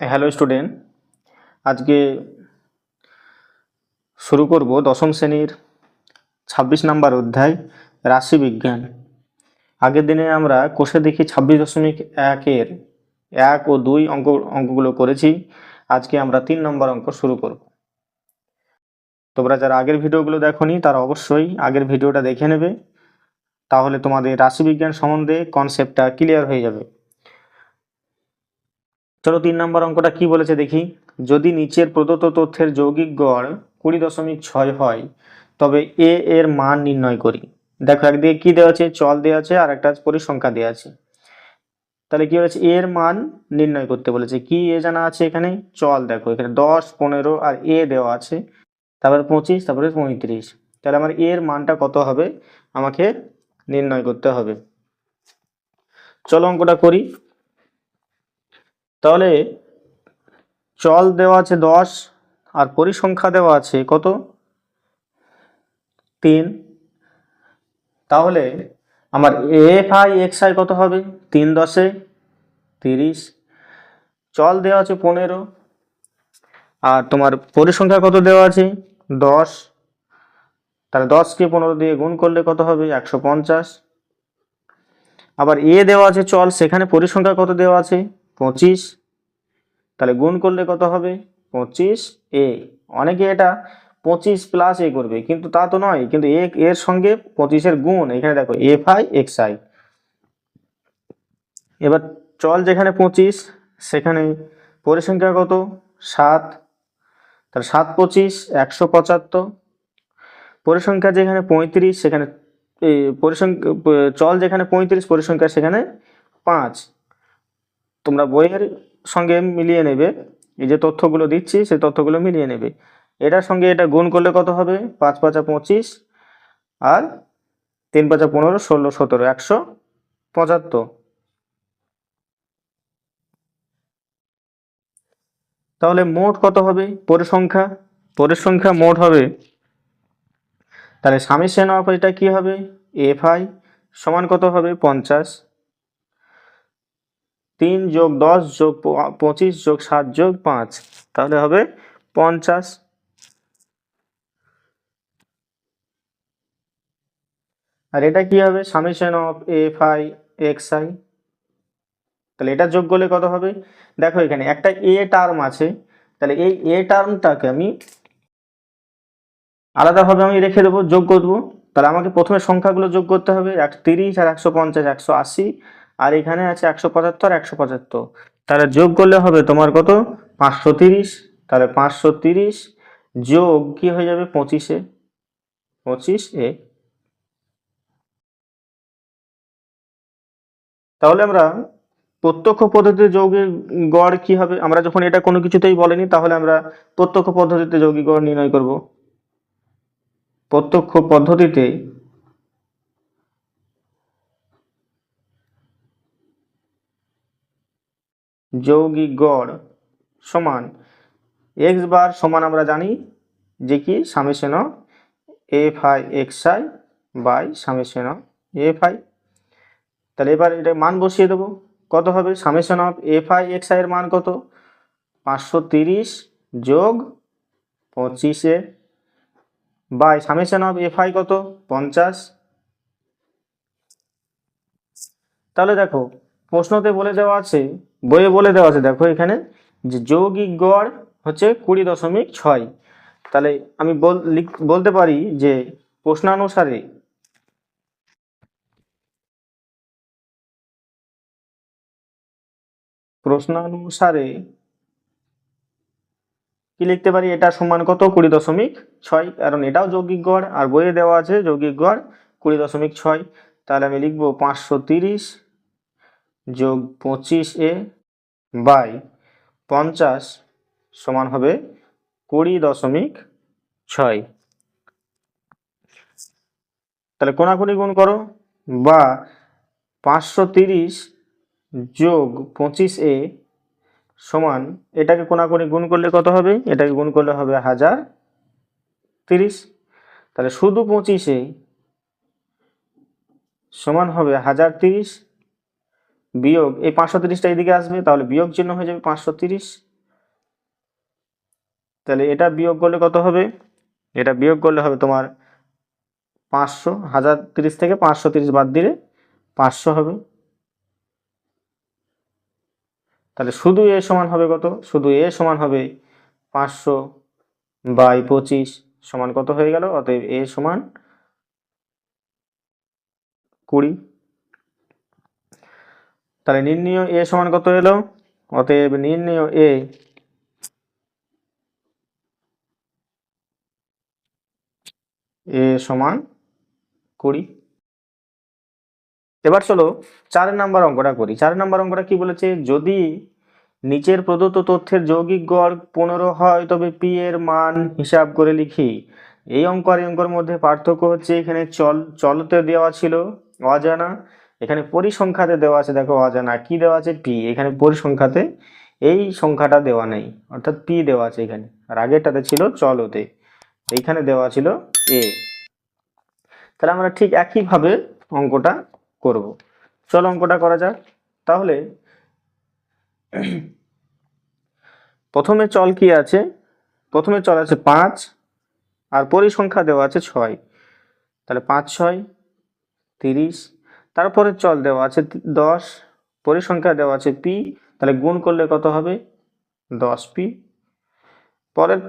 Hello student আজকে শুরু করব দশম শ্রেণির ছাব্বিশ নাম্বার অধ্যায় রাশিবিজ্ঞান আগের দিনে আমরা কোষে দেখি ছাব্বিশ দশমিক একের এক ও দুই অঙ্ক অঙ্কগুলো করেছি। আজকে আমরা তিন নম্বর অঙ্ক শুরু করব। তোমরা যারা আগের ভিডিওগুলো দেখোনি, তারা অবশ্যই আগের ভিডিওটা দেখে নেবে। তাহলে তোমাদের রাশিবিজ্ঞান সম্বন্ধে কনসেপ্টটা ক্লিয়ার হয়ে যাবে। চলো তিন নম্বর অঙ্কটা কি বলেছে দেখি। যদি নিচের প্রদত্ত তথ্যের যৌগিক গড় কুড়ি দশমিক ছয় হয়, তবে এ এর মান নির্ণয় করি। দেখো একদিকে কি দেওয়া আছে? চল দেওয়া আছে আর একটা পরিসংখ্যা দেওয়া আছে। তাহলে কি হয়েছে এর মান নির্ণয় করতে বলেছে। কি এ জানা আছে এখানে? চল দেখো, এখানে দশ, পনেরো আর এ দেওয়া আছে। তারপরে পঁচিশ, তারপরে পঁয়ত্রিশ। তাহলে আমার এর মানটা কত হবে? আমাকে নির্ণয় করতে হবে। চলো অঙ্কটা করি। তাহলে চল দেওয়া আছে দশ আর পরিসংখ্যা দেওয়া আছে কত? তিন। তাহলে আমার এফ আই এক্স আই কত হবে? তিন দশে তিরিশ। চল দেওয়া আছে পনেরো। আর তোমার পরিসংখ্যা কত দেওয়া আছে? দশ। তাহলে দশকে পনেরো দিয়ে গুণ করলে কত হবে? একশো পঞ্চাশ। আবার এ দেওয়া আছে চল, সেখানে পরিসংখ্যা কত দেওয়া আছে? পঁচিশ। তাহলে গুণ করলে কত হবে? পঁচিশ এ অনেকে এটা পঁচিশ প্লাস এ করবে, কিন্তু তা তো নয়। কিন্তু এ এর সঙ্গে পঁচিশের গুণ, এখানে দেখো এফ আই এক্স আই এবার চল যেখানে পঁচিশ, সেখানে পরিসংখ্যা কত? সাত। তাহলে সাত পঁচিশ, একশো পঁচাত্তর। পরিসংখ্যা যেখানে পঁয়ত্রিশ, সেখানে পরিসংখ্যা, চল যেখানে পঁয়ত্রিশ, পরিসংখ্যা সেখানে পাঁচ। তোমরা বইয়ের সঙ্গে মিলিয়ে নেবে। এই যে তথ্যগুলো দিচ্ছি, সেই তথ্যগুলো মিলিয়ে নেবে। এটার সঙ্গে এটা গুণ করলে কত হবে? পাঁচ পাঁচা পঁচিশ। আর তিন পাঁচা পনেরো, ষোলো, সতেরো, একশো পঁচাত্তর। তাহলে মোট কত হবে? পরিসংখ্যা পরিসংখ্যা মোট হবে। তাহলে সামেশন অফ এটা কি হবে? এফ আই সমান কত হবে? পঞ্চাশ। তিন যোগ দশ যোগ পঁচিশ যোগ সাত যোগ পাঁচ। তাহলে হবে পঞ্চাশ। আর এটা কি হবে? Summation of F I X I তাহলে এটা যোগ করলে কত হবে? দেখো এখানে একটা এ টার্ম আছে। তাহলে এই এ টার্মটাকে আমি আলাদাভাবে আমি রেখে দেবো, যোগ করব তাহলে আমাকে প্রথমে সংখ্যাগুলো যোগ করতে হবে এক তিরিশ আর একশো পঞ্চাশ, একশো আশি। আর এখানে আছে একশো পঁচাত্তর একশো পঁচাত্তর। তাহলে যোগ করলে হবে তোমার কত? পাঁচশো তিরিশ। তাহলে পাঁচশো তিরিশ যোগ কি হয়ে যাবে? পঁচিশে। পঁচিশ। এ তাহলে আমরা প্রত্যক্ষ পদ্ধতিতে যৌগিক গড় কি হবে? আমরা যখন এটা কোনো কিছুতেই বলেনি, তাহলে আমরা প্রত্যক্ষ পদ্ধতিতে যৌগিক গড় নির্ণয় করব। প্রত্যক্ষ পদ্ধতিতে যৌগিক গড় সমান এক্স বার সমান আমরা জানি যে কি? Summation F I X I by summation F I তাহলে এবার এটা মান বসিয়ে দেবো। কত হবে? Summation of F I X I এর মান কত? পাঁচশো তিরিশ যোগ পঁচিশে by summation of F I কত? পঞ্চাশ। তাহলে দেখো, প্রশ্নতে বলে দেওয়া আছে বইয়ে বলে দেওয়া আছে, দেখো এখানে, যে যৌগিক গড় হচ্ছে কুড়ি দশমিক ছয়। তাহলে আমি বলতে পারি যে প্রশ্নানুসারে প্রশ্নানুসারে কি লিখতে পারি? এটা সমান কত? কুড়ি দশমিক ছয়। কারণ এটাও যৌগিক গড়, আর বইয়ে দেওয়া আছে যৌগিক গড় কুড়ি দশমিক ছয়। তাহলে আমি লিখব পাঁচশো তিরিশ যোগ পঁচিশ এ বাই পঞ্চাশ সমান হবে কুড়ি দশমিক ছয়। তাহলে কোনাকুনি গুণ করো বা পাঁচশো তিরিশ যোগ পঁচিশ এ সমান এটাকে কোনাকুনি গুণ করলে কত হবে? এটাকে গুণ করলে হবে হাজার তিরিশ। তাহলে শুধু পঁচিশে সমান হবে হাজার তিরিশ বিয়োগ, এই পাঁচশো তিরিশটা এদিকে আসবে, তাহলে বিয়োগ চিহ্ন হয়ে যাবে পাঁচশো তিরিশ। তাহলে এটা বিয়োগ করলে কত হবে? এটা বিয়োগ করলে হবে তোমার পাঁচশো, হাজার তিরিশ থেকে পাঁচশো তিরিশ বাদ দিলে পাঁচশো হবে। তাহলে শুধু এ সমান হবে কত? শুধু এ সমান হবে পাঁচশো বাই পঁচিশ সমান কত হয়ে গেল? অতএব এ সমান কুড়ি। তাহলে নির্ণীয় এ সমান কত এলো অতএব নির্ণয় এ এ সমান কুড়ি। এবার চলো চার নাম্বার অঙ্কটা করি। চার নাম্বার অঙ্কটা কি বলেছে? যদি নিচের প্রদত্ত তথ্যের যৌগিক গড় পনেরো হয়, তবে পি এর মান হিসাব করে লিখি। এই অঙ্ক আর এই অঙ্কের মধ্যে পার্থক্য হচ্ছে এখানে চল, চলতে দেওয়া ছিল, অজানা। এখানে পরিসংখ্যাতে দেওয়া আছে, দেখো অজানা। কি দেওয়া আছে? পি এখানে পরিসংখ্যাতে এই সংখ্যাটা দেওয়া নেই। অর্থাৎ পি দেওয়া আছে এখানে। আর আগেরটাতে ছিল চলতে। এইখানে দেওয়া ছিল এ তাহলে আমরা ঠিক একইভাবে অঙ্কটা করব। চলো অঙ্কটা করা যাক। তাহলে প্রথমে চল কি আছে? প্রথমে চল আছে পাঁচ আর পরিসংখ্যা দেওয়া আছে ছয়। তাহলে পাঁচ, ছয়, তিরিশ তারপরে চল দেওয়া আছে দশ, পরিসংখ্যা দেওয়া আছে পি, তাহলে গুণ করলে কত হবে? দশ পি। পরের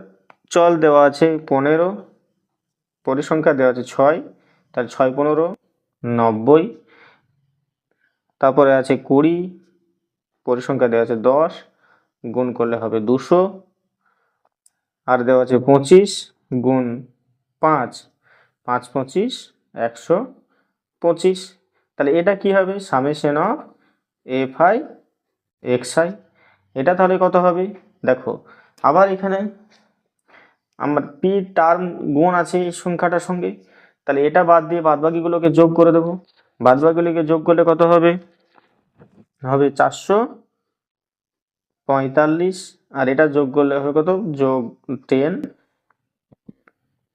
চল দেওয়া আছে পনেরো, পরিসংখ্যা দেওয়া আছে ছয়, তাহলে ছয় পনেরো, নব্বই। তারপরে আছে কুড়ি, পরিসংখ্যা দেওয়া আছে দশ, গুণ করলে হবে দুশো। আর দেওয়া আছে পঁচিশ, গুণ পাঁচ পাঁচ পঁচিশ, একশো পঁচিশ। তাহলে এটা কি হবে? Summation of F I X I. এটা তাহলে কত হবে? দেখো, আবার এখানে আমার পি টার্ম গুণ আছে এই সংখ্যাটার সঙ্গে। তাহলে এটা বাদ দিয়ে বাদবাকিগুলোকে যোগ করে দেবো। বাদবাকিগুলোকে যোগ করলে কত হবে? হবে চারশো পঁয়তাল্লিশ। আর এটা যোগ করলে হবে কত? যোগ টেন।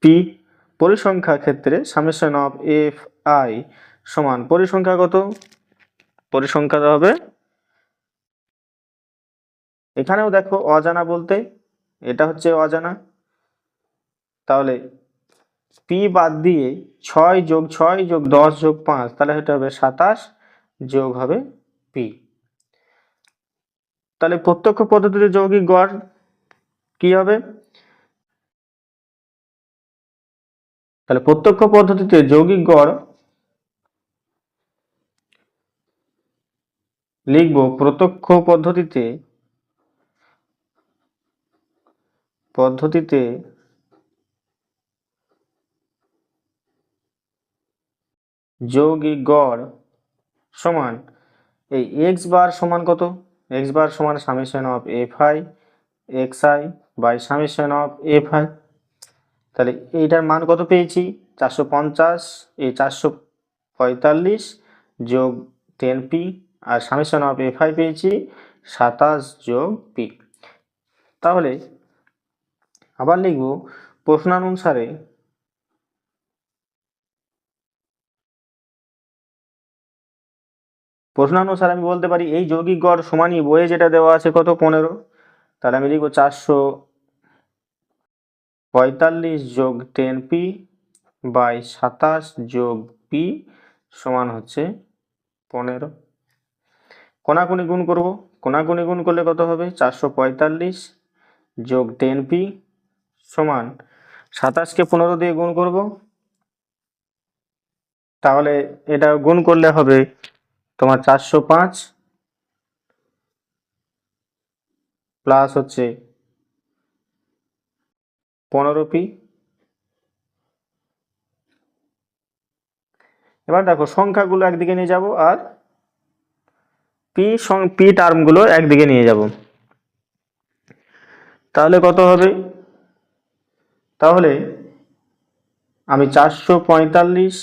পি পরিসংখ্যা ক্ষেত্রে সামেশন অফ এফ আই সমান পরিসংখ্যা কত পরিসংখ্যা হবে। এখানেও দেখো অজানা বলতে, এটা হচ্ছে অজানা। তাহলে পি বাদ দিয়ে ছয় যোগ ছয় যোগ দশ যোগ পাঁচ, তাহলে এটা হবে সাতাশ যোগ হবে পি তাহলে প্রত্যক্ষ পদ্ধতিতে যৌগিক গড় কি হবে? তাহলে প্রত্যক্ষ পদ্ধতিতে যৌগিক গড় লিখব প্রত্যক্ষ পদ্ধতিতে পদ্ধতিতে যৌগিক গড় সমান এই এক্স বার সমান কত? এক্স বার সমান summation of F I X I by summation of F I তাহলে এইটার মান কত পেয়েছি? চারশো পঞ্চাশ, এই চারশো পঁয়তাল্লিশ যোগ ten P R summation of F I পেয়েছি, সাতাশ যোগ পি। তাহলে আবার লিখব প্রশ্নানুসারে প্রশ্নানুসারে আমি বলতে পারি এই যৌগিক গড় সমানই বইয়ে যেটা দেওয়া আছে কত? পনেরো। তাহলে আমি লিখব চারশো পঁয়তাল্লিশ যোগ টেন পি বাই সাতাশ যোগ পি সমান হচ্ছে পনেরো। কোনাকুনি গুণ করব। কোনাকুনি গুণ করলে কত হবে? চারশো পঁয়তাল্লিশ যোগ টেন পি সমান সাতাশকে পনেরো দিয়ে গুণ করব। তাহলে এটা গুণ করলে হবে তোমার চারশো পাঁচ প্লাস হচ্ছে পনেরো পি। এবার দেখো সংখ্যাগুলো একদিকে নিয়ে যাব আর পি সং পি টার্মগুলো একদিকে নিয়ে যাব। তাহলে কত হবে? তাহলে আমি চারশো পঁয়তাল্লিশ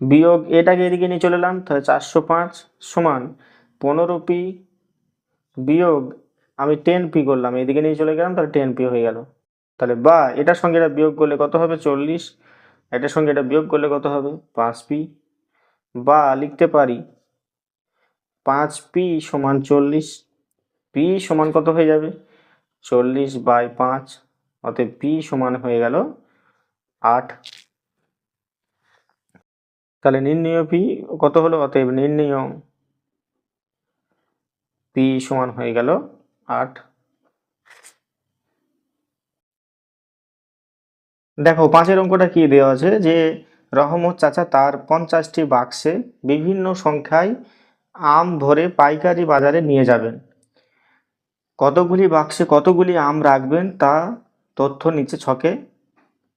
বিয়োগ এটাকে এদিকে নিয়ে চলে এলাম, তাহলে চারশো পাঁচ সমান পনেরো পি বিয়োগ আমি টেন পি করলাম, এদিকে নিয়ে চলে গেলাম, তাহলে টেন পি হয়ে গেল। তাহলে বা এটার সঙ্গে এটা বিয়োগ করলে কত হবে? চল্লিশ। এটার সঙ্গে এটা বিয়োগ করলে কত হবে? পাঁচ পি বা লিখতে পারি পাঁচ পি সমান চল্লিশ পি সমান কত হয়ে যাবে? চল্লিশ বাই পাঁচ, অতএব পি সমান হয়ে গেল আট। তাহলে নির্ণয় পি কত হলো? অতএব নির্ণয় পি সমান হয়ে গেল আট। দেখো, পাঁচের অঙ্কটা কি দেওয়া আছে? যে রহমত চাচা তার পঞ্চাশটি বাক্সে বিভিন্ন সংখ্যায় আম ভরে পাইকারি বাজারে নিয়ে যাবেন। কতগুলি বাক্সে কতগুলি আম রাখবেন তা তথ্য নিচে ছকে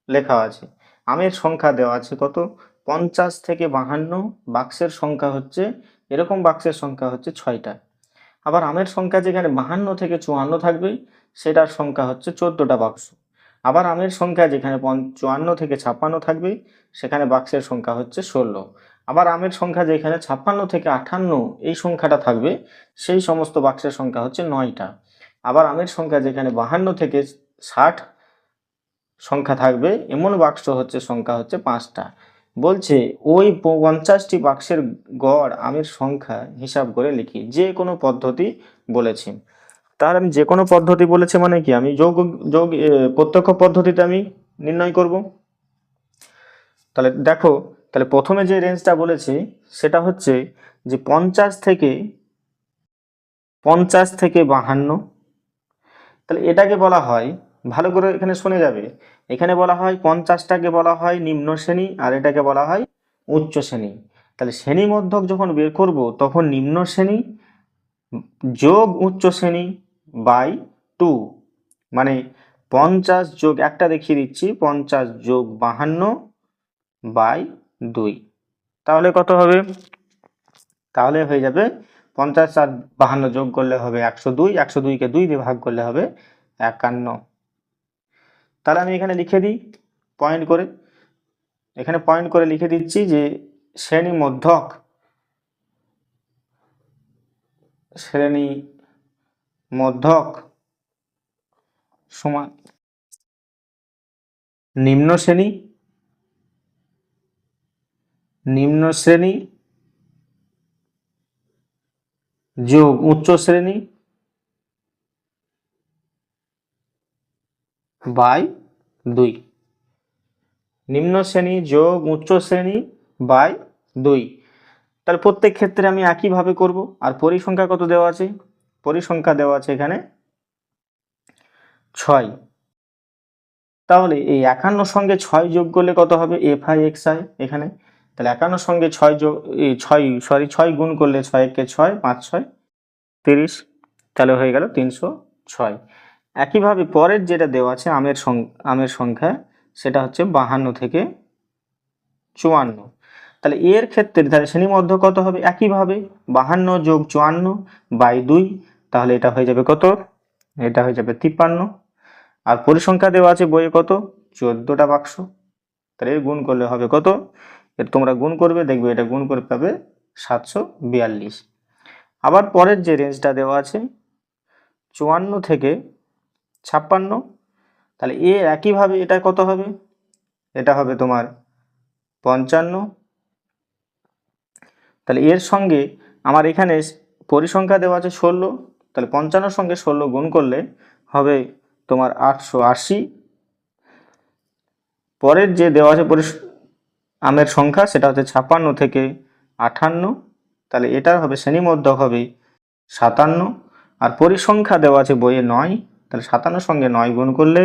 লেখা আছে। আমের সংখ্যা দেওয়া আছে কত? পঞ্চাশ থেকে বাহান্ন বাক্সের সংখ্যা হচ্ছে, এরকম বাক্সের সংখ্যা হচ্ছে ছয়টা। আবার আমের সংখ্যা যেখানে বাহান্ন থেকে চুয়ান্ন থাকবে, সেটার সংখ্যা হচ্ছে চোদ্দোটা বাক্স। আবার আমের সংখ্যা যেখানে চুয়ান্ন থেকে ছাপ্পান্ন থাকবে, সেখানে বাক্সের সংখ্যা হচ্ছে ষোলো। আবার আমের সংখ্যা যেখানে ছাপ্পান্ন থেকে আটান্ন এই সংখ্যাটা থাকবে, সেই সমস্ত বাক্সের সংখ্যা হচ্ছে নয়টা। আবার আমের সংখ্যা যেখানে বাহান্ন থেকে ষাট সংখ্যা থাকবে, এমন বাক্স হচ্ছে সংখ্যা হচ্ছে পাঁচটা। বলছে, ওই পঞ্চাশটি বাক্সের গড় আমের সংখ্যা হিসাব করে লিখি, যে কোনো পদ্ধতি বলেছি। তার আমি যে কোনো পদ্ধতি বলেছে মানে কি? আমি যোগ যোগ প্রত্যক্ষ পদ্ধতিতে আমি নির্ণয় করব। তাহলে দেখো তাহলে প্রথমে যে রেঞ্জটা বলেছি, সেটা হচ্ছে যে পঞ্চাশ থেকে পঞ্চাশ থেকে বাহান্ন। তাহলে এটাকে বলা হয়, ভালো করে এখানে শুনে যাবে, এখানে বলা হয় পঞ্চাশটাকে বলা হয় নিম্ন শ্রেণি, আর এটাকে বলা হয় উচ্চ শ্রেণি। তাহলে শ্রেণি মধ্যক যখন বের করব, তখন নিম্ন শ্রেণি যোগ উচ্চ শ্রেণি বাই টু। মানে পঞ্চাশ যোগ একটা দেখিয়ে দিচ্ছি, পঞ্চাশ যোগ বাহান্ন বাই দুই। তাহলে কত হবে? তাহলে হয়ে যাবে পঞ্চাশ আর বাহান্ন যোগ করলে হবে একশো দুই। একশো দুইকে দুই দিয়ে ভাগ করলে হবে একান্ন। তাহলে আমি এখানে লিখে দিই পয়েন্ট করে। এখানে পয়েন্ট করে লিখে দিচ্ছি যে শ্রেণি মধ্যক শ্রেণি মধ্যক সমান নিম্ন শ্রেণি নিম্ন শ্রেণি, যোগ উচ্চ শ্রেণি বাই দুই। নিম্ন শ্রেণি, যোগ উচ্চ শ্রেণি বাই দুই। তাহলে প্রত্যেক ক্ষেত্রে আমি একইভাবে করব, আর পরিসংখ্যা কত দেওয়া আছে? পরিসংখ্যা দেওয়া আছে এখানে ছয়। তাহলে এই একান্ন সঙ্গে ছয় যোগ করলে কত হবে? এফ আই এক্স আই এখানে। তাহলে একান্ন সঙ্গে ছয় যোগ ছয় সরি ছয় গুণ করলে ছয় একে ছয়, পাঁচ ছয়, তিরিশ, তাহলে হয়ে গেল তিনশো ছয়। একইভাবে পরের যেটা দেওয়া আছে, আমের আমের সংখ্যা, সেটা হচ্ছে বাহান্ন থেকে চুয়ান্ন। তাহলে এর ক্ষেত্রে, তাহলে শ্রেণীমধ্য কত হবে? একইভাবে বাহান্ন যোগ চুয়ান্ন বাই দুই, তাহলে এটা হয়ে যাবে কত? এটা হয়ে যাবে তিপ্পান্ন। আর পরিসংখ্যা দেওয়া আছে বইয়ে কত? চোদ্দোটা বাক্স। তাহলে গুণ করলে হবে কত? এর তোমরা গুণ করবে, দেখবে এটা গুণ করে পাবে সাতশো বিয়াল্লিশ। আবার পরের যে রেঞ্জটা দেওয়া আছে, চুয়ান্ন থেকে ছাপ্পান্ন, তাহলে এ একইভাবে এটা কত হবে? এটা হবে তোমার পঞ্চান্ন। তাহলে এর সঙ্গে আমার এখানে পরিসংখ্যা দেওয়া আছে ষোলো, তাহলে পঞ্চান্নর সঙ্গে ষোলো গুণ করলে হবে তোমার আটশো আশি। পরের যে দেওয়া আছে পরিস আমের সংখ্যা, সেটা হচ্ছে ছাপ্পান্ন থেকে আটান্ন তাহলে এটার হবে শ্রেণীমধ্যক হবে সাতান্ন, আর পরিসংখ্যা দেওয়া আছে বইয়ে নয়, তাহলে সাতান্নর সঙ্গে নয় গুণ করলে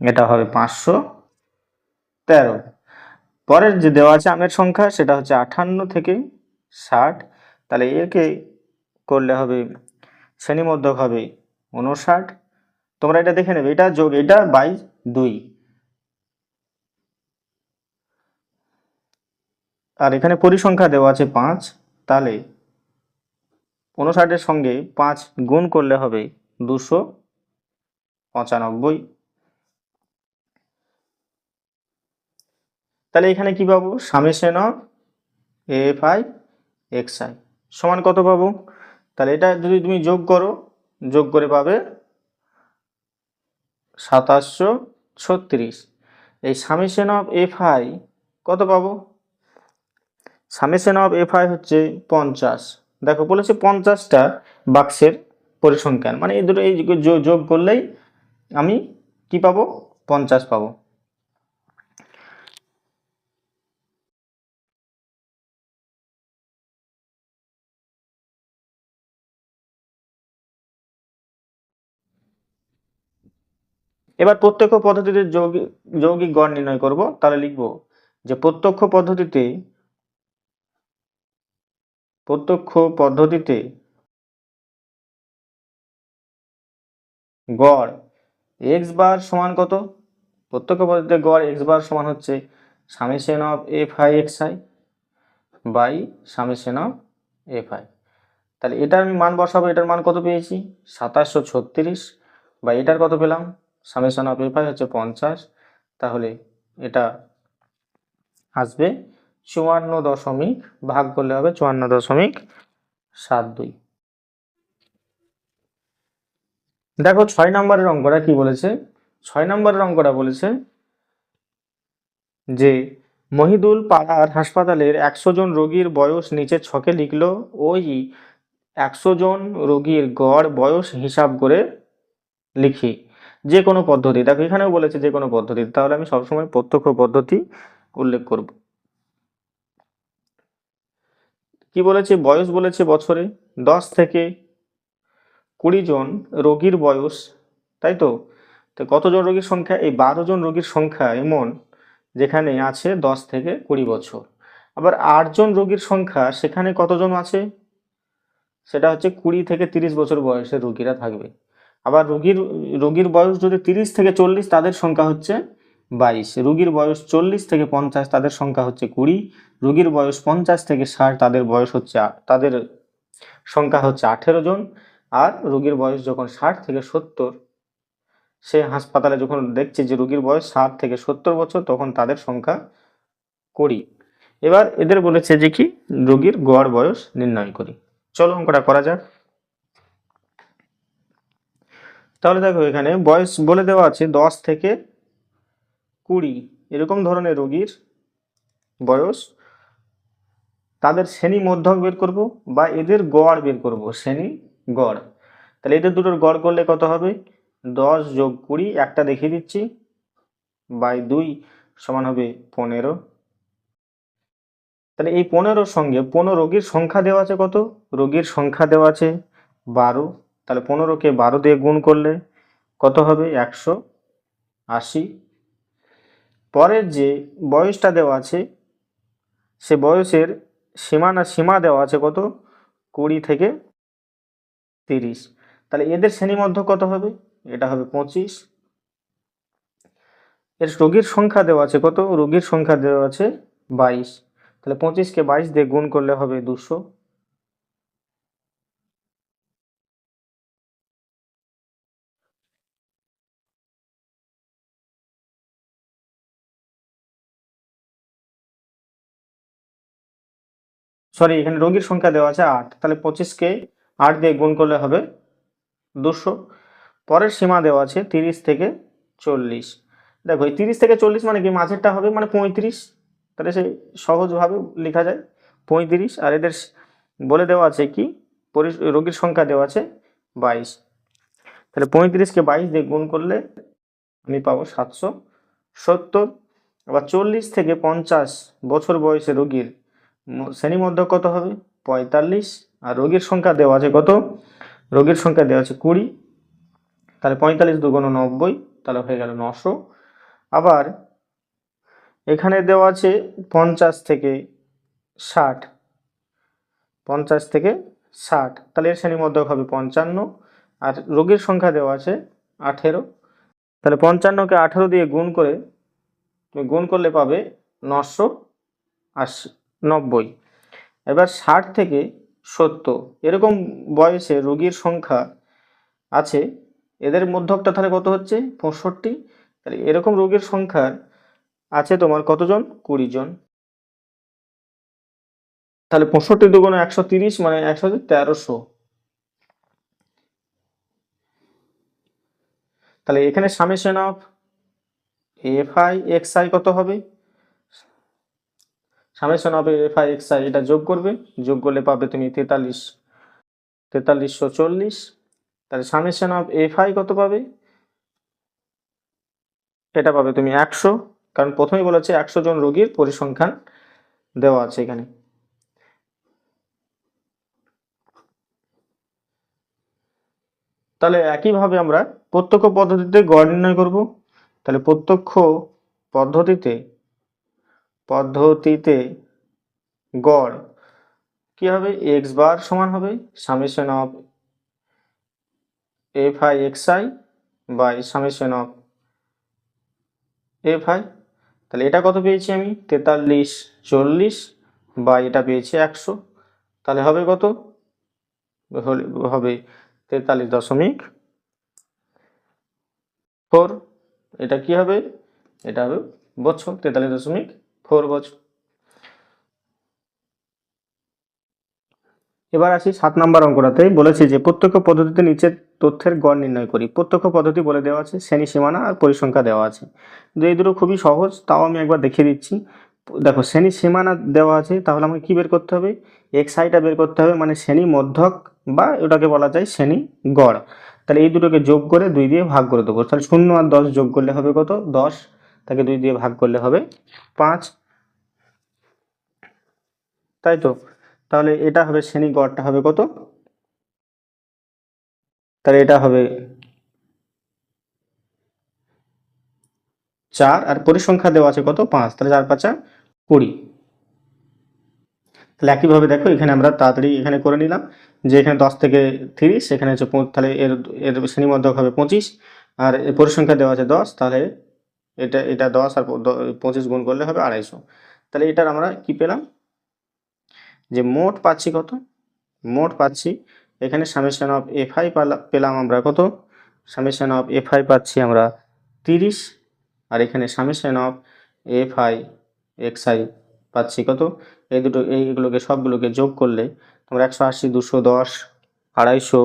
এটা হবে পাঁচশো তেরো। পরের যে দেওয়া আছে আমের সংখ্যা, সেটা হচ্ছে আটান্ন থেকে ষাট, তাহলে একে করলে হবে শ্রেণীমধ্যক হবে উনষাট। তোমরা এটা দেখে নেবে, এটা যোগ, এটা বাই দুই। আর এখানে পরিসংখ্যা দেওয়া আছে পাঁচ, তাহলে উনষাটের সঙ্গে পাঁচ গুণ করলে হবে দুশো পঁচানব্বই। তাহলে এখানে কি পাবো? Summation of F I X I. সমান কত পাবো? তাহলে এটা যদি তুমি যোগ করো, যোগ করে পাবে সাতাশশো ছত্রিশ। এই সামেশন অফ এফ আই কত পাবো? সামেশন অফ এফ আই হচ্ছে পঞ্চাশ। দেখো বলেছে পঞ্চাশটা বাক্সের পরিসংখ্যান। মানে এই দুটো এই যোগ- করলেই আমি কি পাবো? পঞ্চাশ পাবো। এবার প্রত্যক্ষ পদ্ধতিতে যৌগিক যৌগিক গড় নির্ণয় করব। তাহলে লিখব যে প্রত্যক্ষ পদ্ধতিতে প্রত্যক্ষ পদ্ধতিতে গড় এক্স বার সমান কত? প্রত্যক্ষ পদ্ধতিতে গড় এক্স বার সমান হচ্ছে summation of F I X I by summation of F I তাহলে এটার আমি মান বসাবো, এটার মান কত পেয়েছি? সাতাশশো ছত্রিশ বা এটার কত পেলাম? সামেশন অফ এফ আই হচ্ছে পঞ্চাশ। তাহলে এটা আসবে চুয়ান্ন দশমিক, ভাগ করলে হবে চুয়ান্ন দশমিক সাত দুই। দেখো ছয় নম্বরের অঙ্কটা কি বলেছে? ছয় নম্বরের অঙ্কটা বলেছে যে, মহিদুল পাড়ার হাসপাতালের একশো জন রোগীর বয়স নিচে ছকে লিখলো, ওই একশো জন রোগীর গড় বয়স হিসাব করে লিখি। যে কোনো পদ্ধতি, দেখো এখানেও বলেছে যে কোনো পদ্ধতি, তাহলে আমি সবসময় প্রত্যক্ষ পদ্ধতি উল্লেখ করব। কি বলেছে? বয়স বলেছে বছরে দশ থেকে কুড়ি জন রোগীর বয়স, তাই তো? তো কতজন রোগীর সংখ্যা? এই বারো জন রোগীর সংখ্যা এমন যেখানে আছে দশ থেকে কুড়ি বছর। আবার আটজন রোগীর সংখ্যা, সেখানে কতজন আছে? সেটা হচ্ছে কুড়ি থেকে তিরিশ বছর বয়সের রোগীরা থাকবে। আবার রোগীর রোগীর বয়স যদি তিরিশ থেকে চল্লিশ, তাদের সংখ্যা হচ্ছে বাইশ। রোগীর বয়স চল্লিশ থেকে পঞ্চাশ, তাদের সংখ্যা হচ্ছে কুড়ি। রোগীর বয়স পঞ্চাশ থেকে ষাট, তাদের বয়স হচ্ছে তাদের সংখ্যা হচ্ছে আঠেরো জন। আর রোগীর বয়স যখন ষাট থেকে সত্তর, সে হাসপাতালে যখন দেখছে যে রোগীর বয়স ষাট থেকে সত্তর বছর, তখন তাদের সংখ্যা কুড়ি। এবার এদের বলেছে যে কি, রোগীর গড় বয়স নির্ণয় করি। চলো অঙ্কটা করা যাক। তাহলে দেখো এখানে বয়স বলে দেওয়া আছে দশ থেকে কুড়ি এরকম ধরনের রোগীর বয়স, তাদের শ্রেণি মধ্যক বের করব বা এদের গড় বের করব, শ্রেণি গড়। তাহলে এদের দুটোর গড় করলে কত হবে? দশ যোগ কুড়ি, একটা দেখিয়ে দিচ্ছি, বাই দুই সমান হবে পনেরো। তাহলে এই পনেরোর সঙ্গে পনেরো রোগীর সংখ্যা দেওয়া আছে কত? রোগীর সংখ্যা দেওয়া আছে বারো। তাহলে পনেরোকে বারো দিয়ে গুণ করলে কত হবে? একশো আশি। পরের যে বয়সটা দেওয়া আছে, সে বয়সের সীমানা, সীমা দেওয়া আছে কত? কুড়ি থেকে তিরিশ। তাহলে এদের শ্রেণীমধ্য কত হবে? এটা হবে পঁচিশ। এর রোগীর সংখ্যা দেওয়া আছে কত? রোগীর সংখ্যা দেওয়া আছে বাইশ। তাহলে পঁচিশকে বাইশ দিয়ে গুণ করলে হবে দুশো। সরি এখানে রোগীর সংখ্যা দেওয়া আছে আট। তাহলে পঁচিশকে আট দিয়ে গুণ করলে হবে দুশো। পরের সীমা দেওয়া আছে তিরিশ থেকে চল্লিশ। দেখো, এই তিরিশ থেকে চল্লিশ মানে কি? মাঝেরটা হবে মানে পঁয়ত্রিশ। তাহলে সেই সহজভাবে লেখা যায় পঁয়ত্রিশ। আর এদের বলে দেওয়া আছে কি? রোগীর সংখ্যা দেওয়া আছে বাইশ। তাহলে পঁয়ত্রিশকে বাইশ দিয়ে গুণ করলে আমি পাবো সাতশো সত্তর। আবার চল্লিশ থেকে পঞ্চাশ বছর বয়সে রোগীর শ্রেণি মধ্য কত হবে, পঁয়তাল্লিশ, আর রোগীর সংখ্যা দেওয়া আছে কত? রোগীর সংখ্যা দেওয়া আছে কুড়ি, তাহলে পঁয়তাল্লিশ দুগুণ নব্বই, তাহলে হয়ে গেল নশো। আবার এখানে দেওয়া আছে পঞ্চাশ থেকে ষাট, পঞ্চাশ থেকে ষাট, তাহলে এর শ্রেণি মধ্যক হবে পঞ্চান্ন, আর রোগীর সংখ্যা দেওয়া আছে আঠেরো। তাহলে পঞ্চান্নকে আঠেরো দিয়ে গুণ করে, তুমি গুণ করলে পাবে নশো আশি নব্বই। এবার ষাট থেকে সত্তর। এরকম বয়সে রোগীর সংখ্যা আছে। এদের মধ্যকটা তাহলে কত হচ্ছে? পঁয়ষট্টি। তাহলে এরকম রোগীর সংখ্যা আছে তোমার কতজন? কুড়ি জন তাহলে পঁয়ষট্টি দুগুণ একশো তিরিশ মানে একশো তেরোশো। তাহলে এখানে summation of F I X I কত হবে? Summation of F I X I এটা যোগ করবে। যোগ করলে পাবে তুমি তেতাল্লিশ, তেতাল্লিশশো চল্লিশ। তাহলে সামেশন অফ এফ আই কত পাবে? এটা পাবে তুমি একশো, কারণ প্রথমেই বলেছে একশো জন রোগীর পরিসংখ্যান দেওয়া আছে এখানে। তাহলে একইভাবে আমরা প্রত্যক্ষ পদ্ধতিতে গড় নির্ণয় করব। তাহলে প্রত্যক্ষ পদ্ধতিতে পদ্ধতিতে গড় কি হবে? এক্স বার সমান হবে summation of F I X I by summation of F I তাহলে এটা কত পেয়েছি আমি? তেতাল্লিশ চল্লিশ বা এটা পেয়েছি একশো। তাহলে হবে কত? হবে তেতাল্লিশ দশমিক ফোর এটা কি হবে? এটা হবে বছর তেতাল্লিশ দশমিক ফোর বছর। এবার আসি সাত নম্বর অঙ্কটাতে। বলেছে যে প্রত্যক্ষ পদ্ধতিতে নিচের তথ্যের গড় নির্ণয় করি। প্রত্যক্ষ পদ্ধতি বলে দেওয়া আছে, শ্রেণি সীমানা আর পরিসংখ্যা দেওয়া আছে। কিন্তু এই দুটো খুবই সহজ, তাও আমি একবার দেখিয়ে দিচ্ছি। দেখো, শ্রেণি সীমানা দেওয়া আছে, তাহলে আমাকে কি বের করতে হবে? এক্স আইটা বের করতে হবে মানে শ্রেণি মধ্যক বা ওটাকে বলা যায় শ্রেণি গড়। তাহলে এই দুটোকে যোগ করে দুই দিয়ে ভাগ করে দেবো। তাহলে শূন্য আর দশ যোগ করলে হবে কত? দশ। তাকে দুই দিয়ে ভাগ করলে হবে পাঁচ। তাই তো? তাহলে এটা হবে শ্রেণি গড়টা হবে কত? তাহলে এটা হবে চার। আর পরিসংখ্যা দেওয়া আছে কত? পাঁচ। তাহলে চার পাঁচা কুড়ি। তাহলে একইভাবে দেখো, এখানে আমরা তাড়াতাড়ি এখানে করে নিলাম যে এখানে দশ থেকে তিরিশ, এখানে হচ্ছে তাহলে এর এর শ্রেণীমধ্যক হবে পঁচিশ। আর পরিসংখ্যা দেওয়া আছে দশ, তাহলে এটা এটা দশ আর পঁচিশ গুণ করলে হবে আড়াইশো। তাহলে এটার আমরা কি পেলাম? যে মোট পাচ্ছি কত? মোট পাচ্ছি, এখানে সামেশন অফ এফ আই পেলাম আমরা কত? সামেশন অফ এফ আই পাচ্ছি আমরা তিরিশ, আর এখানে summation of F I X I পাচ্ছি কত? এই দুটো, এইগুলোকে সবগুলোকে যোগ করলে তোমরা একশো আশি, দুশো দশ, আড়াইশো,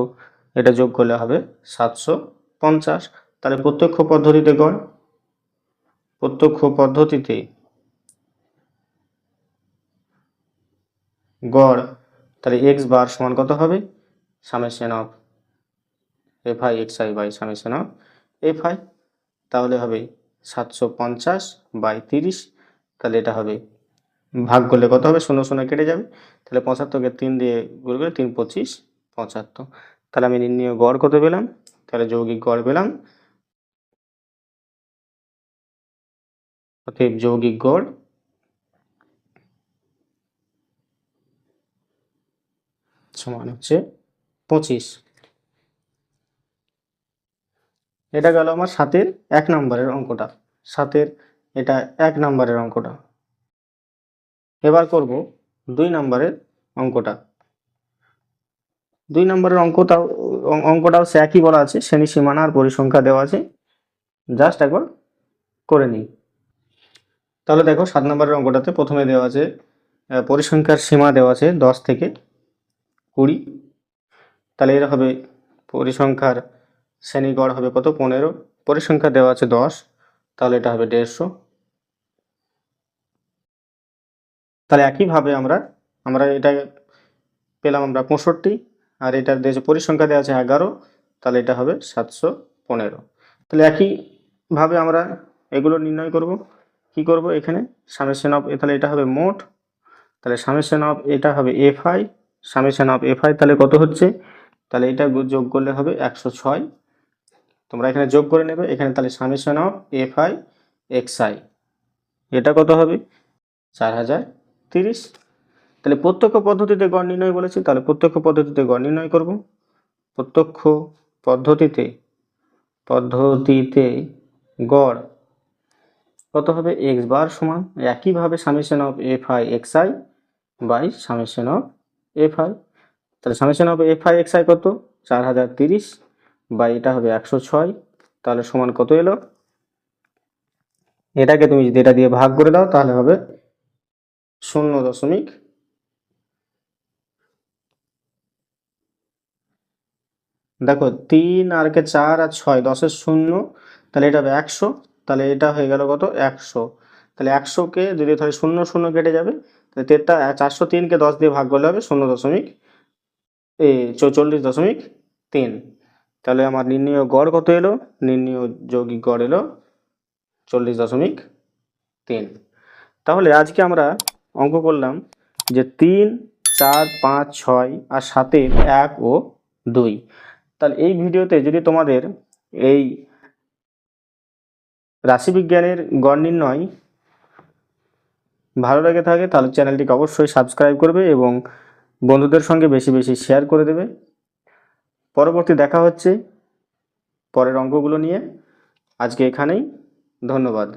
এটা যোগ করলে হবে সাতশো পঞ্চাশ। তাহলে প্রত্যক্ষ পদ্ধতিতে গড় প্রত্যক্ষ পদ্ধতিতে। গড়, তাহলে এক্স বার সমান কত হবে? Summation of F I X I by summation of F I তাহলে হবে সাতশো পঞ্চাশ বাই তিরিশ, তাহলে এটা হবে, ভাগ করলে কত হবে? শূন্য শূন্য কেটে যাবে। তাহলে পঁচাত্তরকে তিন দিয়ে গুণ করে তিন পঁচিশ, পঁচাত্তর। তাহলে আমি নির্ণয় গড় কত পেলাম? তাহলে যৌগিক গড় পেলাম অতএব যৌগিক গড় সমান হচ্ছে পঁচিশ। এটা গেল আমার সাতের এক নম্বরের অঙ্কটা। সাতের এটা এক নম্বরের অঙ্কটা। এবার করব দুই নম্বরের অঙ্কটা। দুই নম্বরের অঙ্কটাও অঙ্কটাও সে একই বলা আছে শ্রেণি সীমানা আর পরিসংখ্যা দেওয়া আছে। জাস্ট একবার করে নিই। তাহলে দেখো সাত নম্বরের অঙ্কটাতে প্রথমে দেওয়া আছে পরিসংখ্যার সীমা দেওয়া আছে দশ থেকে কুড়ি। তাহলে এর হবে পরিসংখ্যার শ্রেণীগড় হবে কত? পনেরো। পরিসংখ্যা দেওয়া আছে দশ, তাহলে এটা হবে দেড়শো। তাহলে একইভাবে আমরা আমরা এটা পেলাম আমরা পঁয়ষট্টি, আর এটার দেশে, পরিসংখ্যা দেওয়া আছে এগারো, তাহলে এটা হবে সাতশো পনেরো। তাহলে একইভাবে আমরা এগুলো নির্ণয় করব। কি করব এখানে? সামেশন অফ তাহলে এটা হবে মোট। তাহলে সামেশন অফ এটা হবে F I summation of F I তাহলে কত হচ্ছে? তাহলে এটা যোগ করলে হবে একশো ছয়। তোমরা এখানে যোগ করে নেবে। এখানে তাহলে summation of F I X I এটা কত হবে? চার হাজার তিরিশ। তাহলে প্রত্যক্ষ পদ্ধতিতে গড় নির্ণয় বলেছি। তাহলে প্রত্যক্ষ পদ্ধতিতে গড় নির্ণয় করব। প্রত্যক্ষ পদ্ধতিতে পদ্ধতিতে গড় কত হবে এক্স বার সমান? একইভাবে summation of F I X I by summation of F I তাহলে summation of F I X I কত? চার হাজার তিরিশ বাই এটা হবে একশো ছয়। তাহলে সমান কত এলো? এটাকে তুমি যদি এটা দিয়ে ভাগ করে দাও, তাহলে হবে শূন্য দশমিক দেখো তিন আর কে চার আর ছয়, দশের শূন্য, তাহলে এটা হবে একশো। তাহলে এটা হয়ে গেল কত? একশো। তাহলে একশোকে যদি ধরে শূন্য শূন্য কেটে যাবে, তাহলে তেরটা চারশো তিনকে দশ দিয়ে ভাগ করলে হবে শূন্য দশমিক, এ, চৌচল্লিশ দশমিক তিন। তাহলে আমার নির্ণয় গড় কত এলো? নির্ণয় যৌগিক গড় এলো চল্লিশ দশমিক তিন। তাহলে আজকে আমরা অঙ্ক করলাম যে তিন, চার, পাঁচ, ছয় আর সাতের এক ও দুই। তাহলে এই ভিডিওতে যদি তোমাদের এই রাশিবিজ্ঞানের গড় নির্ণয় ভালো লেগে থাকে তাহলে চ্যানেলটিকে অবশ্যই সাবস্ক্রাইব করবে এবং বন্ধুদের সঙ্গে বেশি বেশি শেয়ার করে দেবে। পরবর্তী দেখা হচ্ছে পরের অঙ্কগুলো নিয়ে। আজকে এখানেই। ধন্যবাদ।